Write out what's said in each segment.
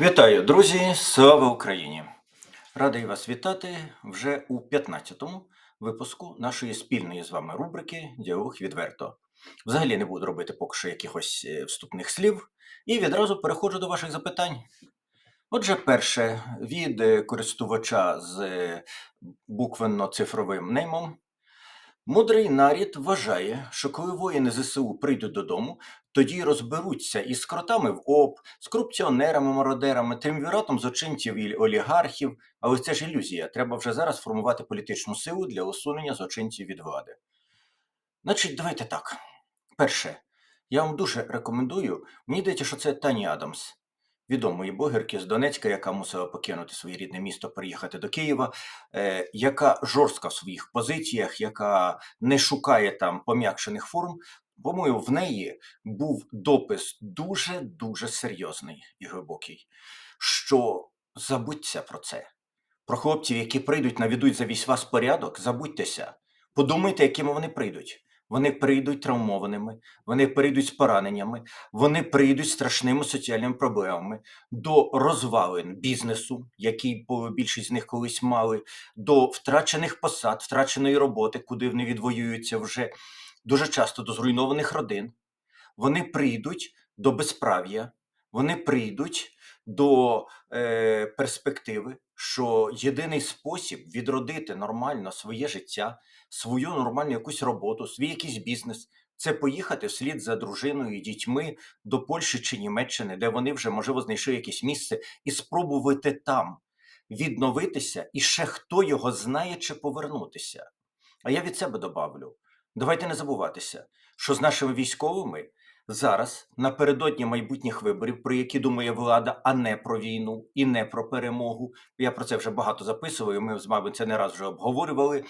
Вітаю, друзі! Слава Україні! Радий вас вітати вже у 15-му випуску нашої спільної з вами рубрики Діалог відверто. Взагалі не буду робити поки що якихось е, вступних слів і відразу переходжу до ваших запитань. Отже, перше від е, користувача з е, буквенно-цифровим неймом. Мудрий нарід вважає, що коли воїни ЗСУ прийдуть додому, тоді розберуться із кротами в ОП, з корупціонерами, мародерами, тримвіратом злочинців і олігархів. Але це ж ілюзія. Треба вже зараз формувати політичну силу для усунення злочинців від влади. Значить, давайте так. Перше, я вам дуже рекомендую. Мені здається, що це Тані Адамс, відомої блогерки з Донецька, яка мусила покинути своє рідне місто, переїхати до Києва, е, яка жорстка в своїх позиціях, яка не шукає там пом'якшених форм. По-моєму, в неї був допис дуже дуже серйозний і глибокий. Що забудьте про це. Про хлопців, які прийдуть, наведуть за весь вас порядок, забудьтеся. Подумайте, якими вони прийдуть. Вони прийдуть травмованими, вони прийдуть з пораненнями, вони прийдуть страшними соціальними проблемами до розвалин бізнесу, який більшість з них колись мали, до втрачених посад, втраченої роботи, куди вони відвоюються вже дуже часто до зруйнованих родин. Вони прийдуть до безправ'я, вони прийдуть до е, перспективи, що єдиний спосіб відродити нормально своє життя, свою нормальну якусь роботу, свій якийсь бізнес. Це поїхати вслід за дружиною і дітьми до Польщі чи Німеччини, де вони вже можливо знайшли якесь місце, і спробувати там відновитися, і ще хто його знає чи повернутися. А я від себе добавлю: давайте не забуватися, що з нашими військовими зараз напередодні майбутніх виборів, про які думає влада, а не про війну і не про перемогу. Я про це вже багато записував. і Ми з вами це не раз вже обговорювали.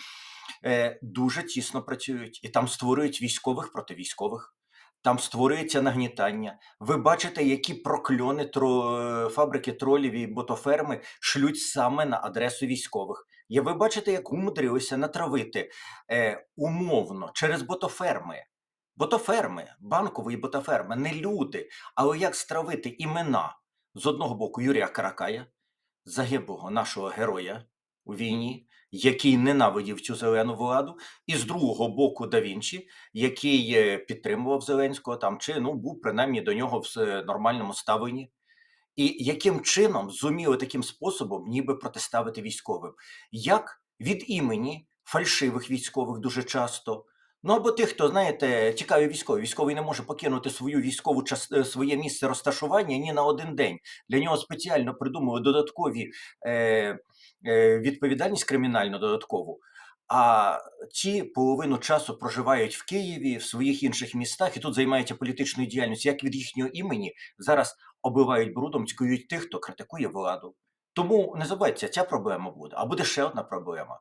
Е, дуже тісно працюють і там створюють військових проти військових. Там створюється нагнітання. Ви бачите, які прокльони тро... е, фабрики тролів і ботоферми шлють саме на адресу військових. І ви бачите, як умудрилися натравити е, умовно через ботоферми. Ботоферми, банкові ботоферми, не люди. Але як стравити імена з одного боку Юрія Каракая, загиблого нашого героя у війні, який ненавидів цю зелену владу, і з другого боку Да Вінчі, який е, підтримував Зеленського там, чи ну був принаймні до нього в нормальному ставленні. І яким чином зуміли таким способом ніби протиставити військовим? Як від імені фальшивих військових дуже часто. Ну або тих, хто, знаєте, цікаві військові. Військовий не може покинути свою військову е, своє місце розташування ні на один день. Для нього спеціально придумали додаткові е, е, відповідальність кримінальну додаткову. А ті половину часу проживають в Києві, в своїх інших містах, і тут займаються політичною діяльністю, як від їхнього імені зараз оббивають брудом, цькують тих, хто критикує владу. Тому не забувайте, ця проблема буде. А буде ще одна проблема.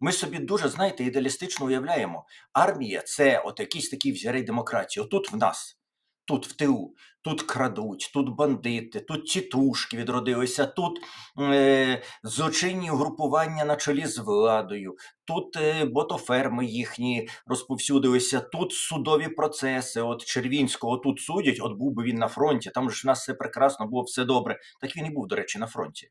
Ми собі дуже, знаєте, ідеалістично уявляємо, армія це от якийсь такий взірець демократії. Отут в нас, тут в тилу, тут крадуть, тут бандити, тут тітушки відродилися, тут е, злочинні угрупування на чолі з владою, тут е, ботоферми їхні розповсюдилися, тут судові процеси. От Червінського тут судять, от був би він на фронті, там ж в нас все прекрасно, було все добре. Так він і був, до речі, на фронті.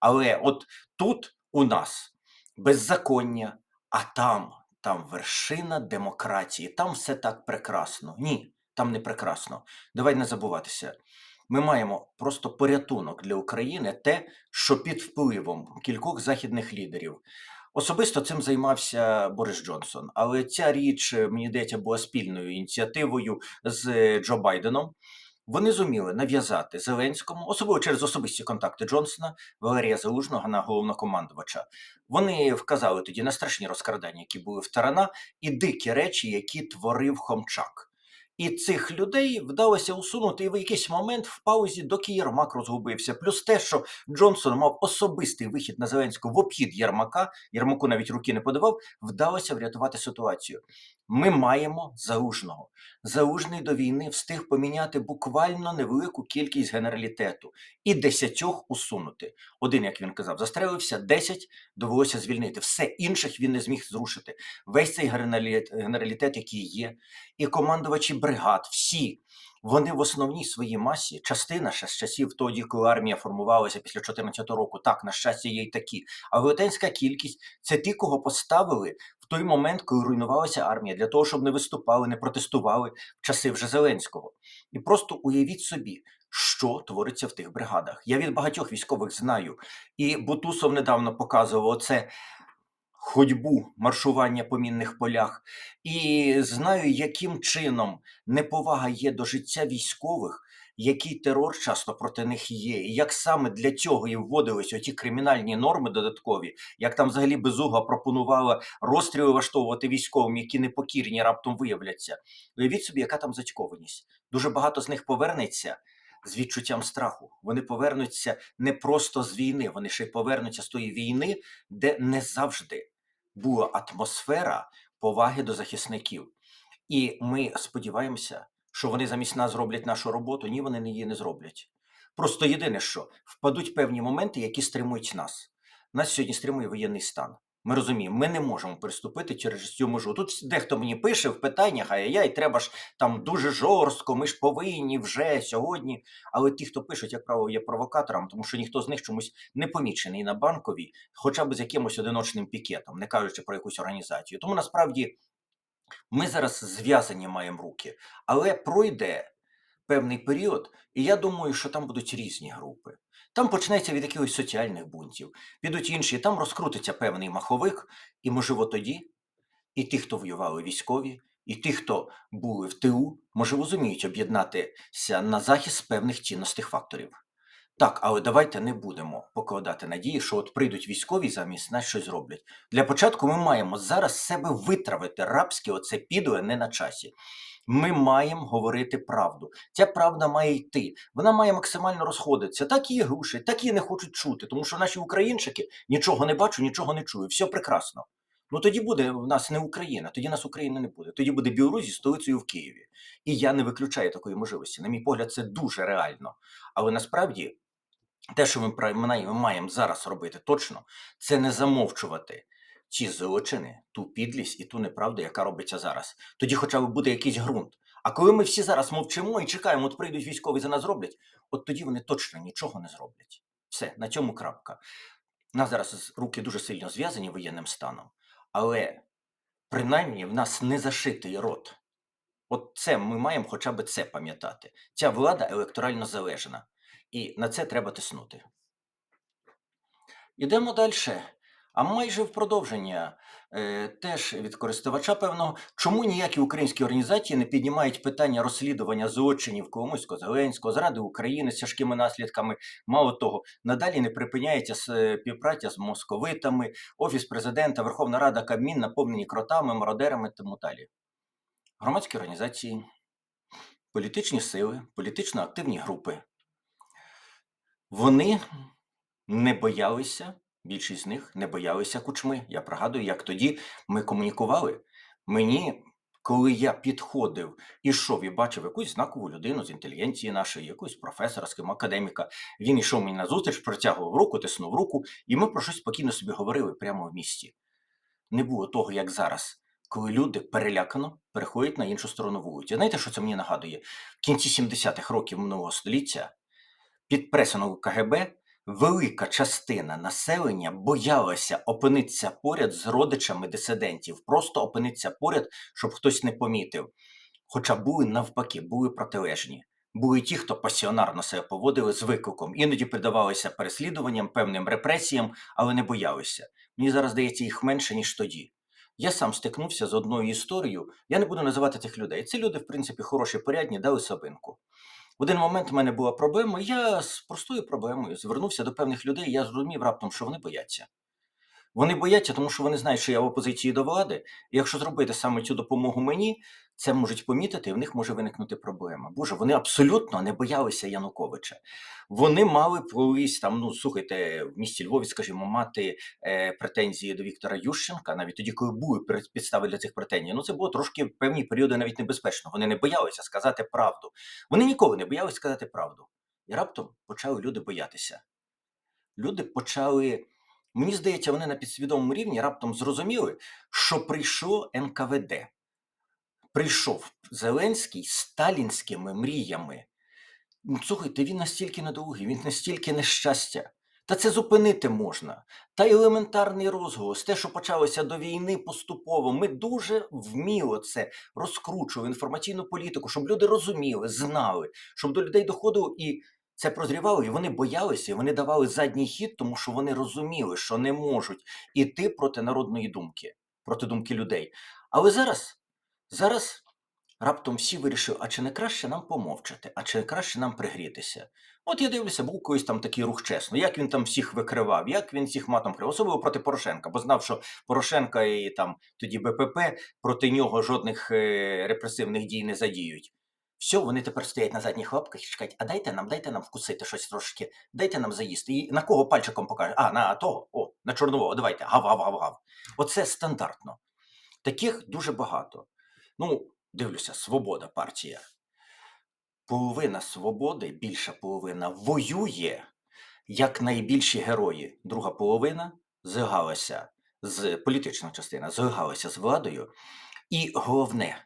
Але от тут у нас беззаконня, а там, там вершина демократії, там все так прекрасно. Ні, там не прекрасно. Давай не забуватися. Ми маємо просто порятунок для України те, що під впливом кількох західних лідерів. Особисто цим займався Борис Джонсон, але ця річ, мені здається, була спільною ініціативою з Джо Байденом. Вони зуміли нав'язати Зеленському, особливо через особисті контакти Джонсона, Валерія Залужного на головнокомандувача. Вони вказали тоді на страшні розкрадання, які були в Тарана, і дикі речі, які творив Хомчак. І цих людей вдалося усунути, і в якийсь момент в паузі, доки Єрмак розгубився. Плюс те, що Джонсон мав особистий вихід на Зеленського в обхід Єрмака, Єрмаку навіть руки не подавав, вдалося врятувати ситуацію. Ми маємо залужного. Залужний до війни встиг поміняти буквально невелику кількість генералітету і десятьох усунути. Один, як він казав, застрелився, десять довелося звільнити. Все інших він не зміг зрушити. Весь цей генералітет, який є, і командувачі бригад, всі Вони в основній своїй масі, частина ще з часів тоді, коли армія формувалася після 14 року, так, на щастя, є й такі. А велетенська кількість це ті, кого поставили в той момент, коли руйнувалася армія, для того, щоб не виступали, не протестували в часи вже Зеленського. І просто уявіть собі, що твориться в тих бригадах. Я від багатьох військових знаю. І Бутусов недавно показував це ходьбу, маршування по мінних полях, і знаю, яким чином неповага є до життя військових, який терор часто проти них є, і як саме для цього і вводились оті кримінальні норми додаткові, як там взагалі безугла пропонувала розстріли влаштовувати військовим, які непокірні раптом виявляться. Уявіть собі, яка там зацькованість. Дуже багато з них повернеться з відчуттям страху. Вони повернуться не просто з війни, вони ще й повернуться з тої війни, де не завжди була атмосфера поваги до захисників. І ми сподіваємося, що вони замість нас зроблять нашу роботу. Ні, вони її не зроблять. Просто єдине, що впадуть певні моменти, які стримують нас. Нас сьогодні стримує воєнний стан. Ми розуміємо, ми не можемо переступити через цю межу. Тут дехто мені пише в питаннях, ай-яй, треба ж там дуже жорстко, ми ж повинні вже сьогодні. Але ті, хто пишуть, як правило, є провокатором, тому що ніхто з них чомусь не помічений на банковій, хоча б з якимось одиночним пікетом, не кажучи про якусь організацію. Тому насправді ми зараз зв'язані маємо руки, але пройде певний період, і я думаю, що там будуть різні групи. Там почнеться від якихось соціальних бунтів, підуть інші, там розкрутиться певний маховик, і, можливо, тоді і ті, хто воювали військові, і ті, хто були в ТУ, можливо, зуміють об'єднатися на захист певних цінностих факторів. Так, але давайте не будемо покладати надії, що от прийдуть військові замість нас щось зроблять. Для початку ми маємо зараз себе витравити рабське, оце підле не на часі. Ми маємо говорити правду. Ця правда має йти. Вона має максимально розходитися. Так її глушать, так її не хочуть чути, тому що наші українчики нічого не бачу, нічого не чую. Все прекрасно. Ну тоді буде в нас не Україна, тоді нас України не буде. Тоді буде Білорусь зі столицею в Києві. І я не виключаю такої можливості. На мій погляд, це дуже реально. Але насправді те, що ми маємо зараз робити точно, це не замовчувати ці злочини, ту підлість і ту неправду, яка робиться зараз. Тоді хоча б буде якийсь ґрунт. А коли ми всі зараз мовчимо і чекаємо, от прийдуть військові за нас зроблять, от тоді вони точно нічого не зроблять. Все, на цьому крапка. У нас зараз руки дуже сильно зв'язані воєнним станом, але принаймні в нас не зашитий рот. От це ми маємо хоча б це пам'ятати. Ця влада електорально залежна. І на це треба тиснути. Ідемо далі. А майже в продовження е, теж від користувача певного, чому ніякі українські організації не піднімають питання розслідування злочинів Коломойського, Зеленського, зради України з тяжкими наслідками. Мало того, надалі не припиняється співпраця з московитами, офіс президента, Верховна Рада, Кабмін наповнені кротами, мародерами тому далі. Громадські організації, політичні сили, політично активні групи. Вони не боялися, більшість з них не боялися кучми. Я пригадую, як тоді ми комунікували. Мені, коли я підходив і йшов і бачив якусь знакову людину з інтелігенції нашої, якусь професора, з ким академіка, він йшов мені назустріч, протягував руку, тиснув руку, і ми про щось спокійно собі говорили прямо в місті. Не було того, як зараз. Коли люди перелякано переходять на іншу сторону вулиці. Знаєте, що це мені нагадує? В кінці 70-х років минулого століття під пресингом КГБ велика частина населення боялася опинитися поряд з родичами дисидентів, просто опинитися поряд, щоб хтось не помітив. Хоча були навпаки, були протилежні. Були ті, хто пасіонарно себе поводили з викликом, іноді придавалися переслідуванням, певним репресіям, але не боялися. Мені зараз здається їх менше, ніж тоді. Я сам стикнувся з одною історією. Я не буду називати цих людей. Ці люди, в принципі, хороші, порядні, дали собинку. В один момент у мене була проблема, я з простою проблемою звернувся до певних людей, я зрозумів раптом, що вони бояться. Вони бояться, тому що вони знають, що я в опозиції до влади, і якщо зробити саме цю допомогу мені, це можуть помітити, і в них може виникнути проблема. Боже, вони абсолютно не боялися Януковича. Вони мали колись там, ну слухайте, в місті Львові, скажімо, мати е, претензії до Віктора Ющенка, навіть тоді, коли були підстави для цих претензій. Ну це було трошки певні періоди навіть небезпечно. Вони не боялися сказати правду. Вони ніколи не боялися сказати правду. І раптом почали люди боятися. Люди почали. Мені здається, вони на підсвідомому рівні раптом зрозуміли, що прийшло НКВД. прийшов Зеленський сталінськими мріями. Ну, Слухайте, він настільки недовгий, він настільки нещастя. Та це зупинити можна. Та елементарний розголос, те, що почалося до війни поступово. Ми дуже вміло це розкручували інформаційну політику, щоб люди розуміли, знали, щоб до людей доходило і це прозрівало, і вони боялися, і вони давали задній хід, тому що вони розуміли, що не можуть іти проти народної думки, проти думки людей. Але зараз, зараз раптом всі вирішили, а чи не краще нам помовчати, а чи не краще нам пригрітися? От я дивлюся, був колись там такий рух чесно, як він там всіх викривав, як він всіх матом кривав, особливо проти Порошенка, бо знав, що Порошенка і там тоді БПП проти нього жодних е, репресивних дій не задіють. Все, вони тепер стоять на задніх лапках і чекають, а дайте нам, дайте нам вкусити щось трошки, дайте нам заїсти. І на кого пальчиком покаже? А, на того, о, на чорнового, давайте, гав, гав, гав, гав. Оце стандартно. Таких дуже багато. Ну, дивлюся, свобода партія. Половина свободи, більша половина воює як найбільші герої. Друга половина злигалася з політична частина, злигалася з владою. І головне,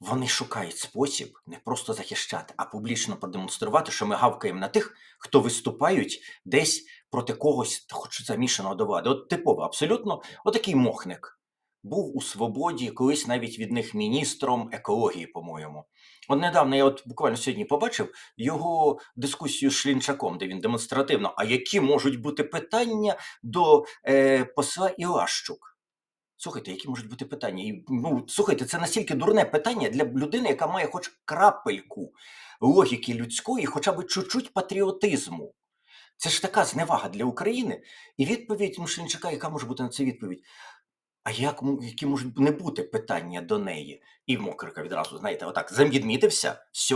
вони шукають спосіб не просто захищати, а публічно продемонструвати, що ми гавкаємо на тих, хто виступають десь проти когось, хоч замішаного до влади. От типово, абсолютно, отакий мохник. Був у свободі, колись навіть від них міністром екології, по-моєму. От недавно я от буквально сьогодні побачив його дискусію з Шлінчаком, де він демонстративно, а які можуть бути питання до е, посла Ілащук? Слухайте, які можуть бути питання? І, ну, слухайте, це настільки дурне питання для людини, яка має хоч крапельку логіки людської, хоча б чуть-чуть патріотизму. Це ж така зневага для України. І відповідь Мушленчака, яка може бути на це відповідь? А як, які можуть не бути питання до неї? І Мокрика відразу, знаєте, отак замідмітився, все,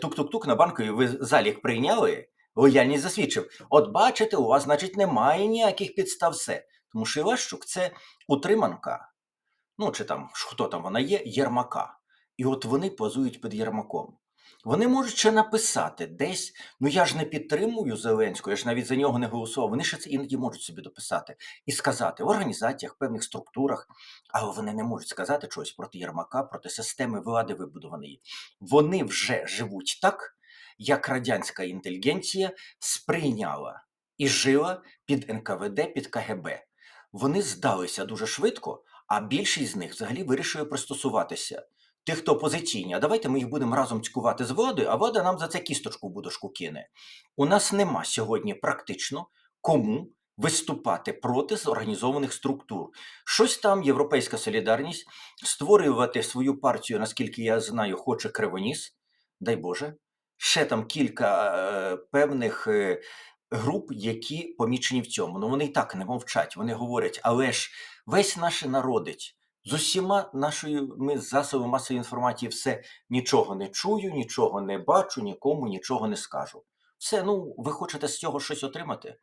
тук-тук-тук на банкові ви залік прийняли, лояльність засвідчив. От бачите, у вас, значить, немає ніяких підстав все. Тому що Іващук – це утриманка, ну чи там хто там вона є, Єрмака. І от вони позують під Єрмаком. Вони можуть ще написати десь, ну я ж не підтримую Зеленського, я ж навіть за нього не голосував. Вони ще це іноді можуть собі дописати і сказати в організаціях, певних структурах, але вони не можуть сказати чогось проти Єрмака, проти системи влади вибудованої. Вони вже живуть так, як радянська інтелігенція сприйняла і жила під НКВД, під КГБ. Вони здалися дуже швидко, а більшість з них взагалі вирішили пристосуватися. Тих, хто опозиційні, а давайте ми їх будемо разом цькувати з владою, а влада нам за це кісточку будошку кине. У нас нема сьогодні практично кому виступати проти зорганізованих структур. Щось там Європейська солідарність створювати свою партію, наскільки я знаю, хоче Кривоніс, дай Боже. Ще там кілька е, певних е, груп, які помічені в цьому. Ну вони і так не мовчать. Вони говорять, але ж весь наш народить. З усіма нашими засобами масової інформації все нічого не чую, нічого не бачу, нікому нічого не скажу. Все, ну ви хочете з цього щось отримати?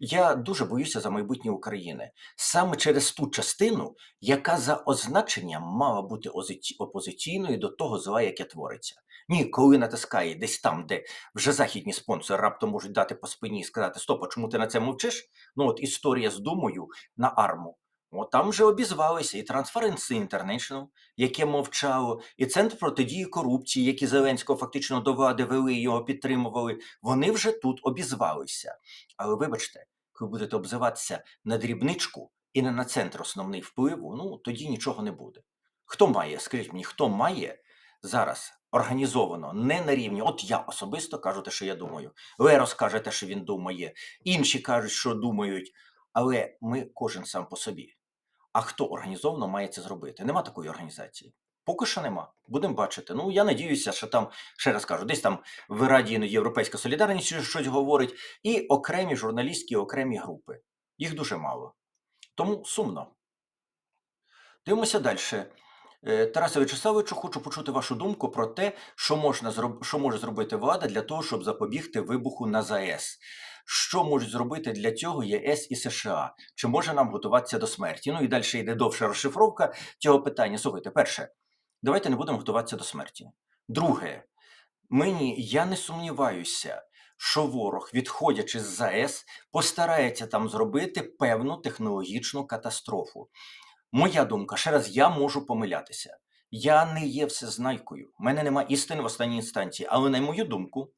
Я дуже боюся за майбутнє України саме через ту частину, яка за означенням мала бути опозиційною до того зла, яке твориться. Ні, коли натискає десь там, де вже західні спонсори раптом можуть дати по спині і сказати: Стоп, а чому ти на це мовчиш? Ну от історія з думою на арму. От там вже обізвалися і Transparency International, яке мовчало, і Центр протидії корупції, які Зеленського фактично до влади вели, його підтримували. Вони вже тут обізвалися. Але вибачте, коли будете обзиватися на дрібничку і не на центр основний впливу, ну тоді нічого не буде. Хто має, скажіть мені, хто має зараз організовано не на рівні, от я особисто кажу те, що я думаю. Лерос каже те, що він думає, інші кажуть, що думають, але ми кожен сам по собі. А хто організовано має це зробити? Нема такої організації. Поки що нема. Будемо бачити. Ну я надіюся, що там, ще раз кажу, десь там в Раді Європейська Солідарність щось говорить, і окремі журналістські, окремі групи. Їх дуже мало. Тому сумно. Дивимося далі. Тарасе Вячеславовичу, хочу почути вашу думку про те, що, можна що може зробити влада для того, щоб запобігти вибуху на ЗАЕС. Що можуть зробити для цього ЄС і США? Чи може нам готуватися до смерті? Ну і далі йде довша розшифровка цього питання. Слухайте, перше, давайте не будемо готуватися до смерті. Друге, мені я не сумніваюся, що ворог, відходячи з ЗАЕС, постарається там зробити певну технологічну катастрофу. Моя думка, ще раз, я можу помилятися. Я не є всезнайкою. У мене нема істини в останній інстанції. Але на мою думку,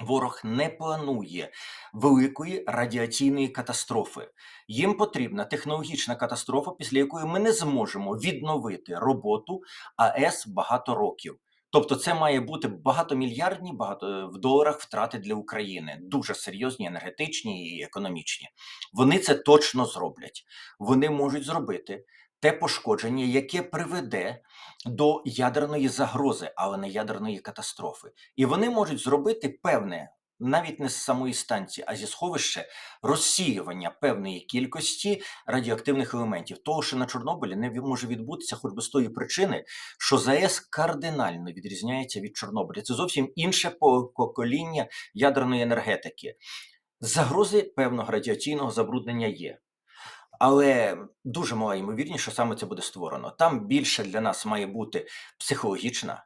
ворог не планує великої радіаційної катастрофи. Їм потрібна технологічна катастрофа, після якої ми не зможемо відновити роботу АЕС багато років. Тобто, це має бути багатомільярдні, багато в доларах втрати для України, дуже серйозні, енергетичні і економічні. Вони це точно зроблять. Вони можуть зробити те пошкодження, яке приведе до ядерної загрози, але не ядерної катастрофи. І вони можуть зробити певне. Навіть не з самої станції, а зі сховища розсіювання певної кількості радіоактивних елементів. Того, що на Чорнобилі не може відбутися, хоч би з тої причини, що ЗАЕС кардинально відрізняється від Чорнобиля. Це зовсім інше покоління ядерної енергетики. Загрози певного радіаційного забруднення є. Але дуже мала ймовірність, що саме це буде створено. Там більше для нас має бути психологічна,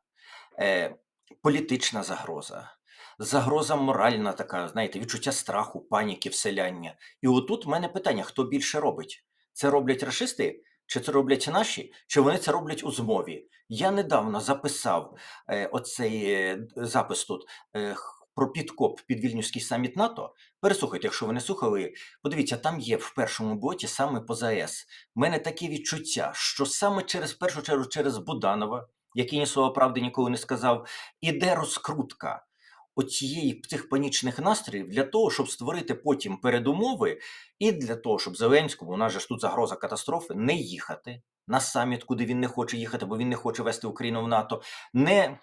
е, політична загроза, загроза моральна, така, знаєте, відчуття страху, паніки, вселяння. І отут в мене питання: хто більше робить? Це роблять рашисти, чи це роблять наші, чи вони це роблять у змові? Я недавно записав е, оцей е, запис тут е, про підкоп під Вільнюський саміт НАТО. Переслухайте, якщо ви не слухали, Подивіться, там є в першому боті саме по ЗАЕС. У мене таке відчуття, що саме через першу чергу через Буданова, який ні слова правди ніколи не сказав, іде розкрутка оцієї цих панічних настроїв для того, щоб створити потім передумови, і для того, щоб Зеленському, у нас же ж тут загроза катастрофи, не їхати на саміт, куди він не хоче їхати, бо він не хоче вести Україну в НАТО, не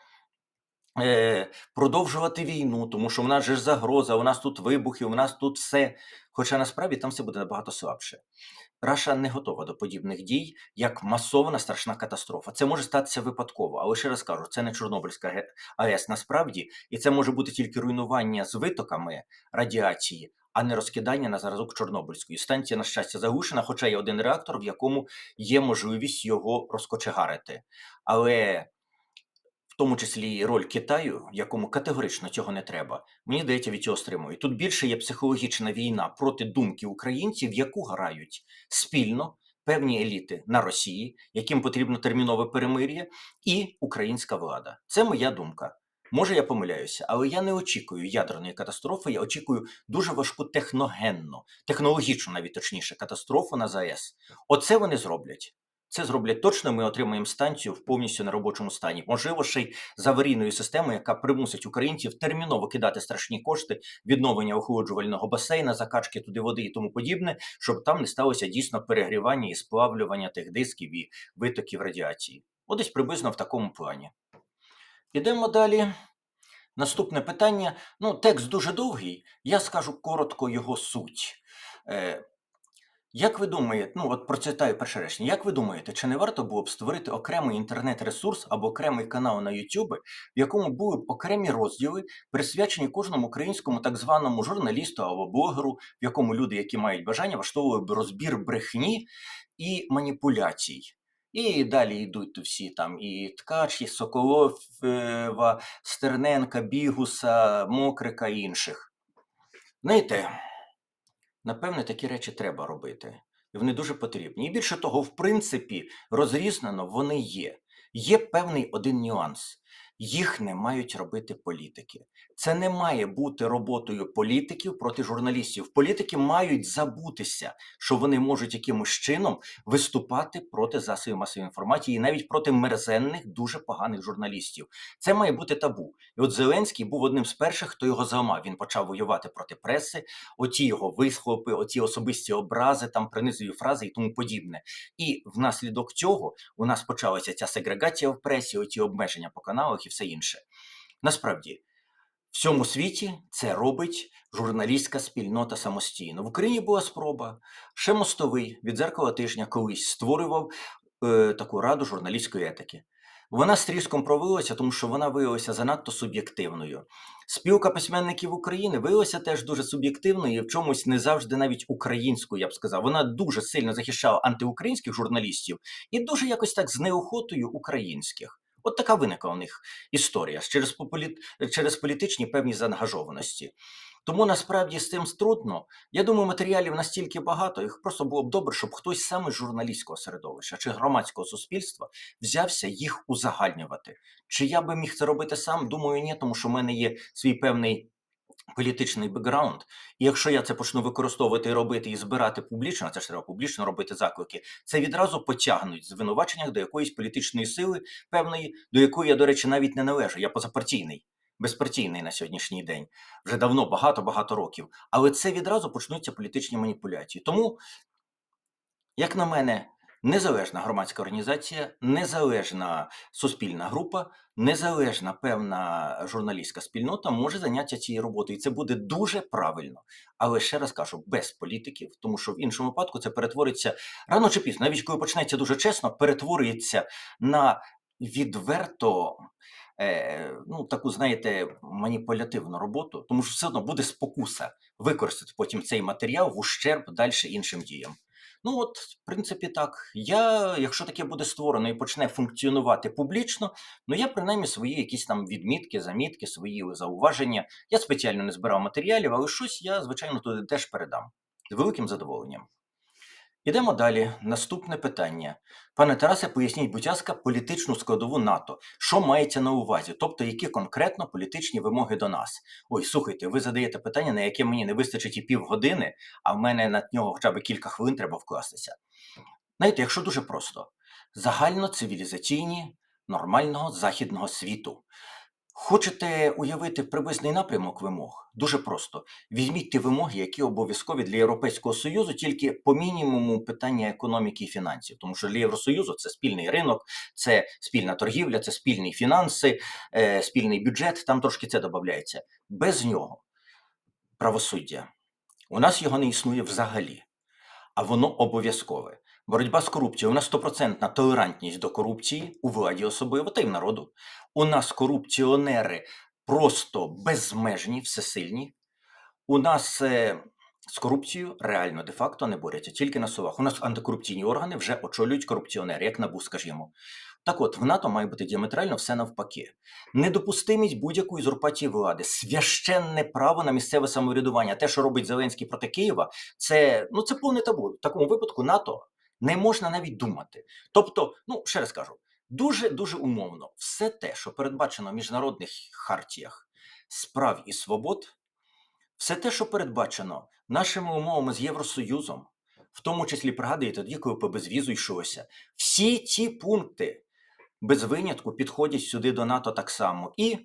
е, продовжувати війну, тому що в нас же загроза, у нас тут вибухи, у нас тут все. Хоча насправді там все буде набагато слабше. Раша не готова до подібних дій, як масована страшна катастрофа. Це може статися випадково, але ще раз кажу, це не Чорнобильська АЕС насправді, і це може бути тільки руйнування з витоками радіації, а не розкидання на зразок Чорнобильської. Станція, на щастя, заглушена, хоча є один реактор, в якому є можливість його розкочегарити. Але в тому числі і роль Китаю, якому категорично цього не треба, мені здається, від цього стримує. Тут більше є психологічна війна проти думки українців, яку грають спільно певні еліти на Росії, яким потрібно термінове перемир'я, і українська влада. Це моя думка. Може, я помиляюся, але я не очікую ядерної катастрофи. Я очікую дуже важку техногенну, технологічну, навіть точніше, катастрофу на ЗАЕС. Оце вони зроблять. Це зроблять точно. Ми отримаємо станцію в повністю на робочому стані. Можливо, ще й з аварійною системою, яка примусить українців терміново кидати страшні кошти, відновлення охолоджувального басейна, закачки туди води і тому подібне, щоб там не сталося дійсно перегрівання і сплавлювання тих дисків і витоків радіації. От десь приблизно в такому плані. Ідемо далі. Наступне питання. Ну, текст дуже довгий. Я скажу коротко його суть. Е, як ви думаєте, ну от процитаю перше речення, як ви думаєте, чи не варто було б створити окремий інтернет-ресурс або окремий канал на YouTube, в якому були б окремі розділи, присвячені кожному українському так званому журналісту або блогеру, в якому люди, які мають бажання, влаштовували б розбір брехні і маніпуляцій. І далі йдуть всі там і Ткач, і Соколова, Стерненка, Бігуса, Мокрика і інших. Знаєте, Напевне, такі речі треба робити. І вони дуже потрібні. І більше того, в принципі, розрізнено вони є. Є певний один нюанс. Їх не мають робити політики. Це не має бути роботою політиків проти журналістів. Політики мають забутися, що вони можуть якимось чином виступати проти засобів масової інформації і навіть проти мерзенних, дуже поганих журналістів. Це має бути табу. І от Зеленський був одним з перших, хто його зламав. Він почав воювати проти преси, оті його висхлопи, оті особисті образи, там принизові фрази і тому подібне. І внаслідок цього у нас почалася ця сегрегація в пресі, оті обмеження по каналах і все інше. Насправді, в всьому світі це робить журналістська спільнота самостійно. В Україні була спроба. Ще мостовий від дзеркала тижня колись створював е, таку раду журналістської етики. Вона з тріском провалилася, тому що вона виявилася занадто суб'єктивною. Спілка письменників України виявилася теж дуже суб'єктивною і в чомусь не завжди навіть українською, я б сказав. Вона дуже сильно захищала антиукраїнських журналістів і дуже якось так з неохотою українських. От така виникла у них історія через, популі... через політичні певні заангажованості. Тому насправді з цим трудно. Я думаю, матеріалів настільки багато, їх просто було б добре, щоб хтось саме з журналістського середовища чи громадського суспільства взявся їх узагальнювати. Чи я би міг це робити сам? Думаю, ні, тому що в мене є свій певний політичний бекграунд. І якщо я це почну використовувати і робити і збирати публічно, це ж треба публічно робити заклики, це відразу потягнуть звинувачення до якоїсь політичної сили певної, до якої я, до речі, навіть не належу. Я позапартійний. Безпартійний на сьогоднішній день вже давно, багато-багато років. Але це відразу почнуться політичні маніпуляції. Тому, як на мене, незалежна громадська організація, незалежна суспільна група, незалежна певна журналістська спільнота може зайнятися цією роботою. І це буде дуже правильно. Але ще раз кажу, без політиків, тому що в іншому випадку це перетвориться рано чи пізно, навіть коли почнеться дуже чесно, перетворюється на відверто. Е, ну, таку, знаєте, маніпулятивну роботу, тому що все одно буде спокуса використати потім цей матеріал в ущерб далі іншим діям. Ну от, в принципі, так. Я, якщо таке буде створено і почне функціонувати публічно, ну я принаймні свої якісь там відмітки, замітки, свої зауваження. Я спеціально не збирав матеріалів, але щось я, звичайно, туди теж передам з великим задоволенням. Ідемо далі. Наступне питання. Пане Тарасе, поясніть, будь ласка, політичну складову НАТО. Що мається на увазі? Тобто, які конкретно політичні вимоги до нас? Ой, слухайте, ви задаєте питання, на яке мені не вистачить і півгодини, а в мене на нього хоча б кілька хвилин треба вкластися. Знаєте, якщо дуже просто, загальноцивілізаційні нормального західного світу. Хочете уявити приблизний напрямок вимог? Дуже просто. Візьміть ті вимоги, які обов'язкові для Європейського Союзу, тільки по мінімуму питання економіки і фінансів. Тому що для Євросоюзу це спільний ринок, це спільна торгівля, це спільні фінанси, е, спільний бюджет, там трошки це додається. Без нього правосуддя. У нас його не існує взагалі, а воно обов'язкове. Боротьба з корупцією. У нас стопроцентна толерантність до корупції у владі особливо та й в народу. У нас корупціонери просто безмежні, всесильні. У нас е, з корупцією реально де-факто не борються тільки на словах. У нас антикорупційні органи вже очолюють корупціонери, як набу, скажімо. Так от, в НАТО має бути діаметрально все навпаки. Недопустимість будь-якої узурпації влади, священне право на місцеве самоврядування. Те, що робить Зеленський проти Києва, це ну це повне табу. В такому випадку НАТО не можна навіть думати. Тобто, ну ще раз кажу, дуже дуже умовно, все те, що передбачено в міжнародних хартіях справ і свобод, все те, що передбачено нашими умовами з Євросоюзом, в тому числі пригадуєте, тоді, по безвізу йшлося, всі ці пункти без винятку підходять сюди до НАТО так само. І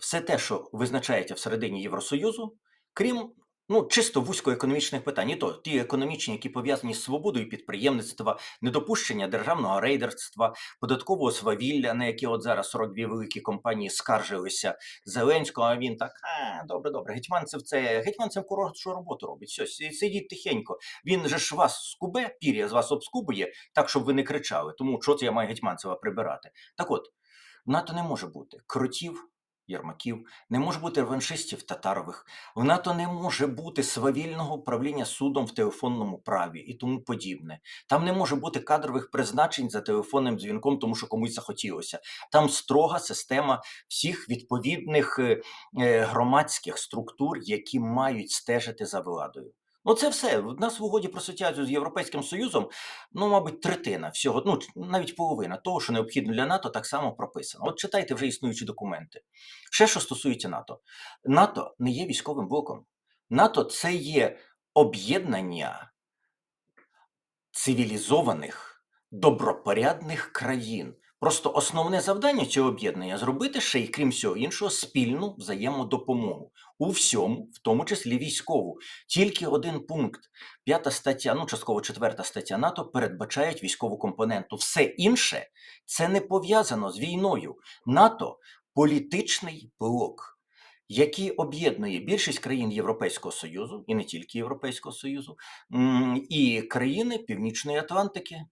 все те, що визначається всередині Євросоюзу, крім Ну, чисто вузькоекономічних питань, і то ті економічні, які пов'язані з свободою підприємництва, недопущення державного рейдерства, податкового свавілля, на яке от зараз 42 великі компанії скаржилися Зеленського. А він так, а добре, добре, гетьманцев це гетьманцев коротшу роботу робить. Все, сидіть тихенько. Він же ж вас скубе, пір'я з вас обскубує, так щоб ви не кричали. Тому що це я маю гетьманцева прибирати. Так от НАТО не може бути кротів. Єрмаків, не може бути реваншистів татарових, в НАТО не може бути свавільного управління судом в телефонному праві і тому подібне. Там не може бути кадрових призначень за телефонним дзвінком, тому що комусь захотілося. Там строга система всіх відповідних е, е, громадських структур, які мають стежити за владою. Ну, це все. У нас в угоді про асоціацію з Європейським Союзом, ну, мабуть, третина всього, ну навіть половина того, що необхідно для НАТО, так само прописано. От читайте вже існуючі документи. Ще що стосується НАТО, НАТО не є військовим блоком. НАТО це є об'єднання цивілізованих, добропорядних країн. Просто основне завдання цього об'єднання зробити ще й крім всього іншого спільну взаємодопомогу у всьому, в тому числі військову. Тільки один пункт, п'ята стаття, ну частково четверта стаття НАТО передбачають військову компоненту. Все інше це не пов'язано з війною. НАТО політичний блок. Який об'єднує більшість країн Європейського Союзу, і не тільки Європейського Союзу, і країни Північної Атлантики,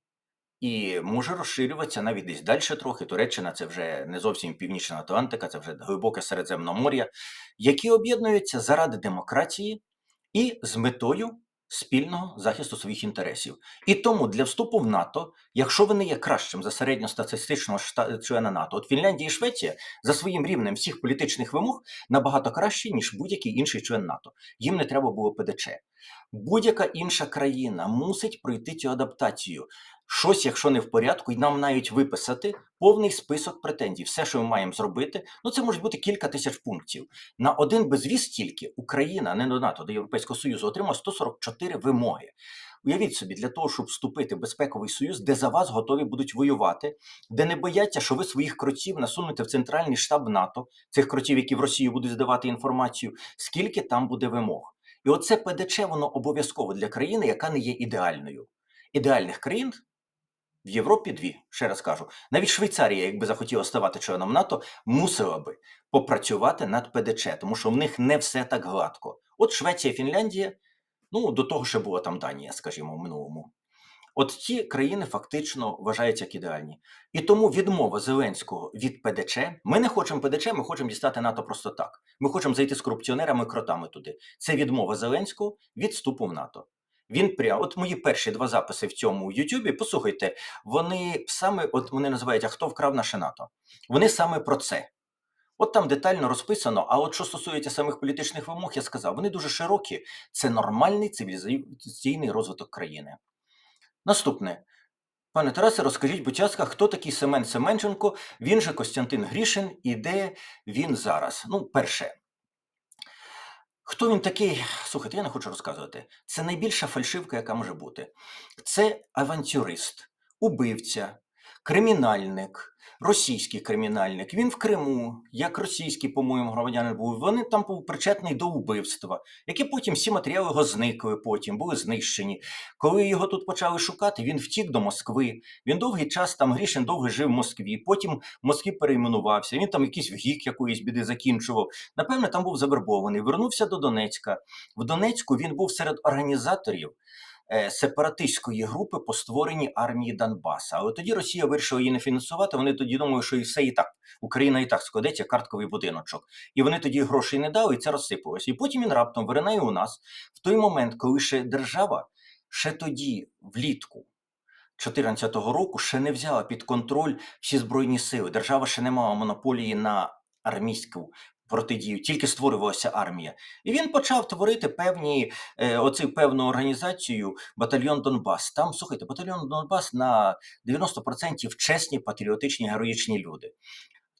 і може розширюватися навіть десь далі трохи. Туреччина це вже не зовсім Північна Атлантика, це вже глибоке Середземномор'я, які об'єднуються заради демократії і з метою спільного захисту своїх інтересів. І тому для вступу в НАТО, якщо ви не є кращим за середньостатистичного члена НАТО, от Фінляндія і Швеція за своїм рівнем всіх політичних вимог набагато кращі, ніж будь-який інший член НАТО. Їм не треба було ПДЧ. Будь-яка інша країна мусить пройти цю адаптацію. Щось, якщо не в порядку, і нам навіть виписати повний список претензій. Все, що ми маємо зробити, ну це може бути кілька тисяч пунктів. На один безвіз тільки Україна, не до НАТО, до Європейського Союзу, отримала 144 вимоги. Уявіть собі, для того, щоб вступити в безпековий союз, де за вас готові будуть воювати, де не бояться, що ви своїх кротів насунете в центральний штаб НАТО, цих кротів, які в Росію будуть здавати інформацію, скільки там буде вимог. І оце ПДЧ, воно обов'язково для країни, яка не є ідеальною. Ідеальних країн в Європі дві, ще раз кажу. Навіть Швейцарія, якби захотіла ставати членом НАТО, мусила би попрацювати над ПДЧ, тому що в них не все так гладко. От Швеція, Фінляндія, ну до того ще була там Данія, скажімо, в минулому. От ті країни фактично вважаються як ідеальні. І тому відмова Зеленського від ПДЧ. Ми не хочемо ПДЧ, ми хочемо дістати НАТО просто так. Ми хочемо зайти з корупціонерами кротами туди. Це відмова Зеленського від вступу в НАТО. Він прям, от мої перші два записи в цьому Ютубі, послухайте, вони саме, от вони називають, а хто вкрав наше НАТО? Вони саме про це. От там детально розписано. А от що стосується самих політичних вимог, я сказав, вони дуже широкі. Це нормальний цивілізаційний розвиток країни. Наступне. Пане Тарасе, розкажіть, будь ласка, хто такий Семен Семенченко? Він же Костянтин Грішин, і де він зараз? Ну, перше. Хто він такий? Слухайте, я не хочу розказувати. Це найбільша фальшивка, яка може бути. Це авантюрист, убивця, кримінальник, російський кримінальник. Він в Криму, як російський, по-моєму, громадянин був. Вони там був причетний до убивства, які потім всі матеріали його зникли, потім були знищені. Коли його тут почали шукати, він втік до Москви. Він довгий час там Грішин довго жив в Москві. Потім в Москві перейменувався. Він там якийсь вгік якоїсь біди закінчував. Напевне, там був завербований. Вернувся до Донецька. В Донецьку він був серед організаторів сепаратистської групи по створенні армії Донбаса. Але тоді Росія вирішила її не фінансувати. Вони тоді думали, що і все і так. Україна і так складеться картковий будиночок. І вони тоді грошей не дали, і це розсипалося. І потім він раптом виринає у нас в той момент, коли ще держава ще тоді, влітку. 2014 року ще не взяла під контроль всі збройні сили. Держава ще не мала монополії на армійську протидію, тільки створювалася армія. І він почав творити певні е, оцю певну організацію батальйон Донбас. Там слухайте, батальйон Донбас на 90% чесні, патріотичні, героїчні люди.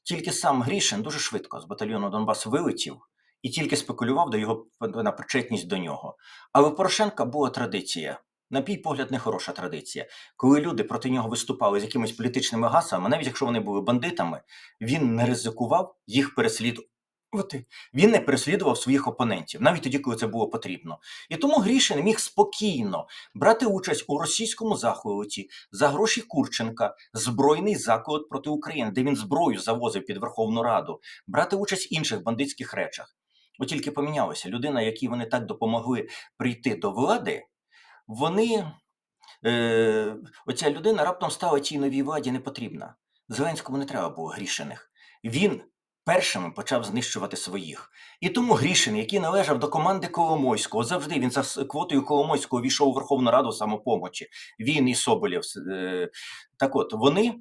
Тільки сам Грішин дуже швидко з батальйону Донбас вилетів і тільки спекулював до його на причетність до нього. Але у Порошенка була традиція. На мій погляд, нехороша традиція. Коли люди проти нього виступали з якимись політичними гасами, навіть якщо вони були бандитами, він не ризикував їх переслідувати. Він не переслідував своїх опонентів, навіть тоді, коли це було потрібно. І тому Грішин міг спокійно брати участь у російському захваті за гроші Курченка, збройний заклад проти України, де він зброю завозив під Верховну Раду, брати участь в інших бандитських речах. От тільки помінялося людина, якій вони так допомогли прийти до влади, вони. Е, оця людина раптом стала цій новій владі не потрібна. Зеленському не треба було Грішиних. Він першим почав знищувати своїх. І тому Грішин, який належав до команди Коломойського, завжди він за квотою Коломойського війшов у Верховну Раду самопомочі. Він і Соболєв. е, Так от, вони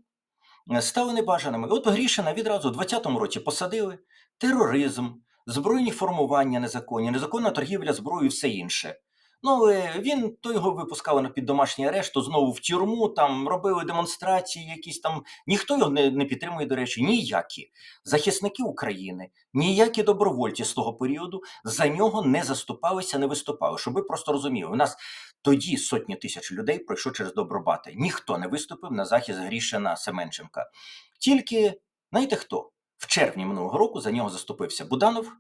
е, стали небажаними. От Грішина відразу у 20-му році посадили тероризм, збройні формування незаконні, незаконна торгівля зброєю і все інше. Ну, але він то його випускали на під домашній арешт, знову в тюрму, там робили демонстрації, якісь там. Ніхто його не, не підтримує, до речі, ніякі захисники України, ніякі добровольці з того періоду за нього не заступалися, не виступали. Щоб ви просто розуміли, у нас тоді сотні тисяч людей пройшло через Добробати. Ніхто не виступив на захист Грішина Семенченка. Тільки, знаєте хто? В червні минулого року за нього заступився Буданов.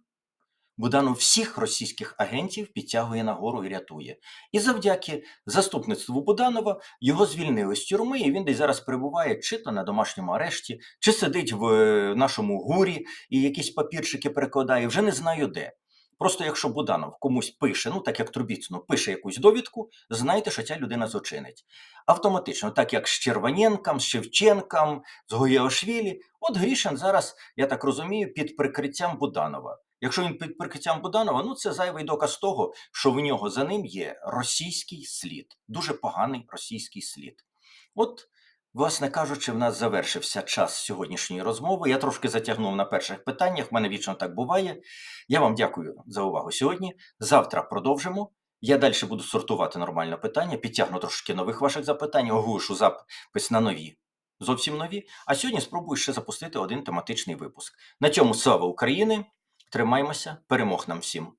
Буданов всіх російських агентів підтягує нагору і рятує. І завдяки заступництву Буданова його звільнили з тюрми, і він десь зараз перебуває чи то на домашньому арешті, чи сидить в е, нашому гурі і якісь папірчики перекладає, вже не знаю де. Просто якщо Буданов комусь пише, ну так як Трубіцину, пише якусь довідку, знайте, що ця людина злочинець. Автоматично, так як з Червоненком, з Шевченком, з Гоєошвілі, от Грішин зараз, я так розумію, під прикриттям Буданова. Якщо він під прикриттям Буданова, ну це зайвий доказ того, що в нього за ним є російський слід, дуже поганий російський слід. От, власне кажучи, в нас завершився час сьогоднішньої розмови. Я трошки затягнув на перших питаннях. В мене вічно так буває. Я вам дякую за увагу сьогодні. Завтра продовжимо. Я далі буду сортувати нормально питання, підтягну трошки нових ваших запитань, оглушу запис на нові, зовсім нові. А сьогодні спробую ще запустити один тематичний випуск. На цьому слава України! Тримаймося, перемог нам всім!